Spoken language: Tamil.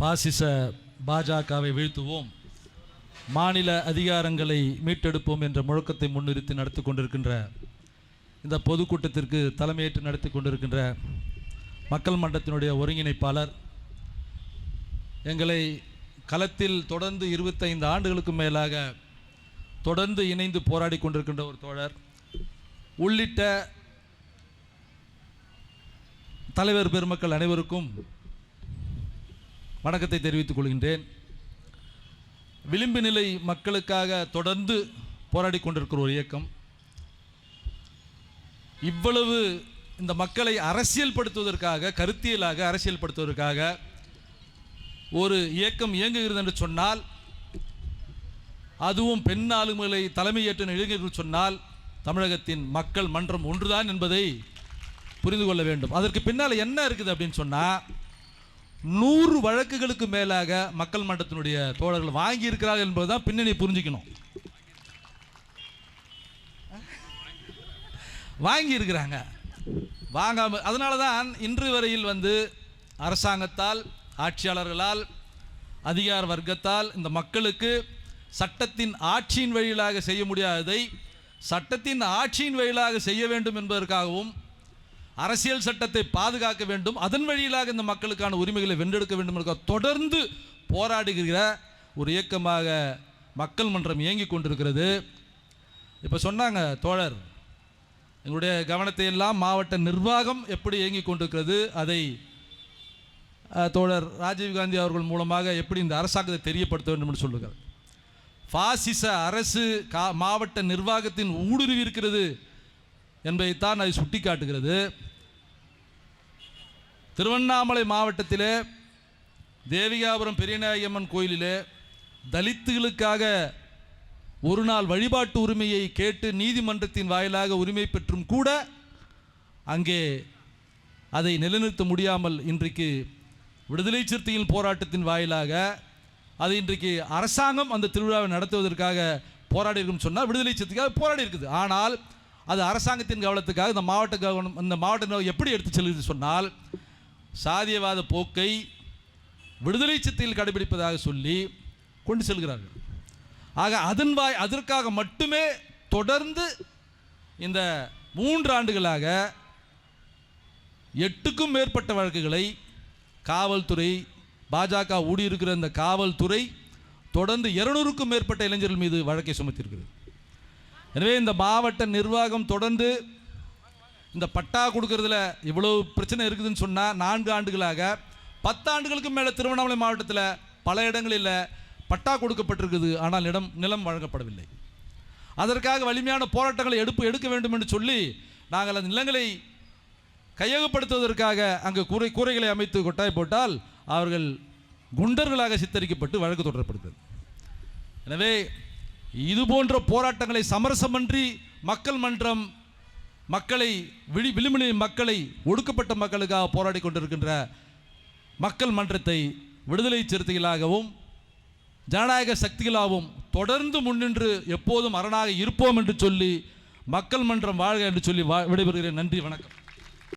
பாசிச பாஜகவை வீழ்த்துவோம். மாநில அதிகாரங்களை மீட்டெடுப்போம் என்ற முழக்கத்தை முன்னிறுத்தி நடத்தி கொண்டிருக்கின்ற இந்த பொதுக்கூட்டத்திற்கு தலைமையேற்று நடத்தி கொண்டிருக்கின்ற மக்கள் மன்றத்தினுடைய ஒருங்கிணைப்பாளர் எங்களை களத்தில் தொடர்ந்து இருபத்தைந்து ஆண்டுகளுக்கு மேலாக தொடர்ந்து இணைந்து போராடி கொண்டிருக்கின்ற ஒரு தோழர் உள்ளிட்ட தலைவர் பெருமக்கள் அனைவருக்கும் வணக்கத்தை தெரிவித்துக் கொள்கின்றேன். விளிம்பு நிலை மக்களுக்காக தொடர்ந்து போராடி கொண்டிருக்கிற ஒரு இயக்கம். இவ்வளவு இந்த மக்களை அரசியல்படுத்துவதற்காக கருத்தியலாக அரசியல்படுத்துவதற்காக ஒரு இயக்கம் இயங்குகிறது என்று சொன்னால் அதுவும் பெண் ஆளுமைகளை தலைமையேற்ற இளைஞர்கள் சொன்னால் தமிழகத்தின் மக்கள் மன்றம் ஒன்றுதான் என்பதை புரிந்து கொள்ள வேண்டும். அதற்கு பின்னால் என்ன இருக்குது அப்படின்னு சொன்னால் நூறு வழக்குகளுக்கு மேலாக மக்கள் மன்றத்தினுடைய தோழர்கள் வாங்கி இருக்கிறார்கள் என்பதுதான் பின்னணி புரிஞ்சுக்கணும். வாங்கி இருக்கிறாங்க வாங்காம அதனால தான் இன்று வரையில் வந்து அரசாங்கத்தால் ஆட்சியாளர்களால் அதிகார வர்க்கத்தால் இந்த மக்களுக்கு சட்டத்தின் ஆட்சியின் வழியிலாக செய்ய முடியாததை சட்டத்தின் ஆட்சியின் வழியிலாக செய்ய வேண்டும் என்பதற்காகவும் அரசியல் சட்டத்தை பாதுகாக்க வேண்டும். அதன் வழியிலாக இந்த மக்களுக்கான உரிமைகளை வென்றெடுக்க வேண்டும் என்ற தொடர்ந்து போராடுகிற ஒரு இயக்கமாக மக்கள் மன்றம் இயங்கி கொண்டிருக்கிறது. இப்போ சொன்னாங்க தோழர் எங்களுடைய கவனத்தை எல்லாம் மாவட்ட நிர்வாகம் எப்படி இயங்கி கொண்டிருக்கிறது அதை தோழர் ராஜீவ்காந்தி அவர்கள் மூலமாக எப்படி இந்த அரசாங்கத்தை தெரியப்படுத்த வேண்டும் என்று சொல்லுகிறார் பாசிச அரசு கா மாவட்ட நிர்வாகத்தின் ஊடுருவி இருக்கிறது. என்பதைத்தான் அது சுட்டிக்காட்டுகிறது. திருவண்ணாமலை மாவட்டத்திலே தேவிகாபுரம் பெரியநாயகம்மன் கோயிலிலே தலித்துகளுக்காக ஒரு நாள் வழிபாட்டு உரிமையை கேட்டு நீதிமன்றத்தின் வாயிலாக உரிமை பெற்றும் கூட அங்கே அதை நிலைநிறுத்த முடியாமல் இன்றைக்கு விடுதலை சிறுத்தையின் போராட்டத்தின் வாயிலாக அது இன்றைக்கு அரசாங்கம் அந்த திருவிழாவை நடத்துவதற்காக போராடி இருக்குன்னு சொன்னால் விடுதலை சிறுத்தைக்காக போராடி இருக்குது ஆனால் அது அரசாங்கத்தின் கவனத்துக்காக இந்த மாவட்ட கவனம் இந்த மாவட்ட நிர்வாகம் எப்படி எடுத்து செல்கிறது சொன்னால் சாதியவாத போக்கை விடுதலை சித்தையில் கடைபிடிப்பதாக சொல்லி கொண்டு செல்கிறார்கள். ஆக அதன் வாய் அதற்காக மட்டுமே தொடர்ந்து இந்த மூன்று ஆண்டுகளாக எட்டுக்கும் மேற்பட்ட வழக்குகளை காவல்துறை பாஜக ஊடியிருக்கிற இந்த காவல்துறை தொடர்ந்து இருநூறுக்கும் மேற்பட்ட இளைஞர்கள் மீது வழக்கை சுமத்தியிருக்கிறது எனவே இந்த மாவட்ட நிர்வாகம் தொடர்ந்து இந்த பட்டா கொடுக்கறதுல இவ்வளோ பிரச்சனை இருக்குதுன்னு சொன்னால் நான்கு ஆண்டுகளாக பத்தாண்டுகளுக்கு மேலே திருவண்ணாமலை மாவட்டத்தில் பல இடங்களில் பட்டா கொடுக்கப்பட்டிருக்குது. ஆனால் இடம் நிலம் வழங்கப்படவில்லை. அதற்காக வலிமையான போராட்டங்களை எடுப்பு எடுக்க வேண்டும் என்று சொல்லி நாங்கள் அந்த நிலங்களை கையகப்படுத்துவதற்காக அங்கு கூரை கூரைகளை அமைத்து கொட்டாய் போட்டால் அவர்கள் குண்டர்களாக சித்தரிக்கப்பட்டு வழக்கு தொடரப்படுகிறது. எனவே இது போன்ற போராட்டங்களை சமரசமன்றி மக்கள் மன்றம் மக்களை விழி விளிம்புநிலை மக்களை ஒடுக்கப்பட்ட மக்களுக்காக போராடி கொண்டிருக்கின்ற மக்கள் மன்றத்தை விடுதலை சிறுத்தைகளாகவும் ஜனநாயக சக்திகளாகவும் தொடர்ந்து முன்னின்று எப்போதும் அரணாக இருப்போம் என்று சொல்லி மக்கள் மன்றம் வாழ்க என்று சொல்லி வா- விடைபெறுகிறேன். நன்றி வணக்கம்.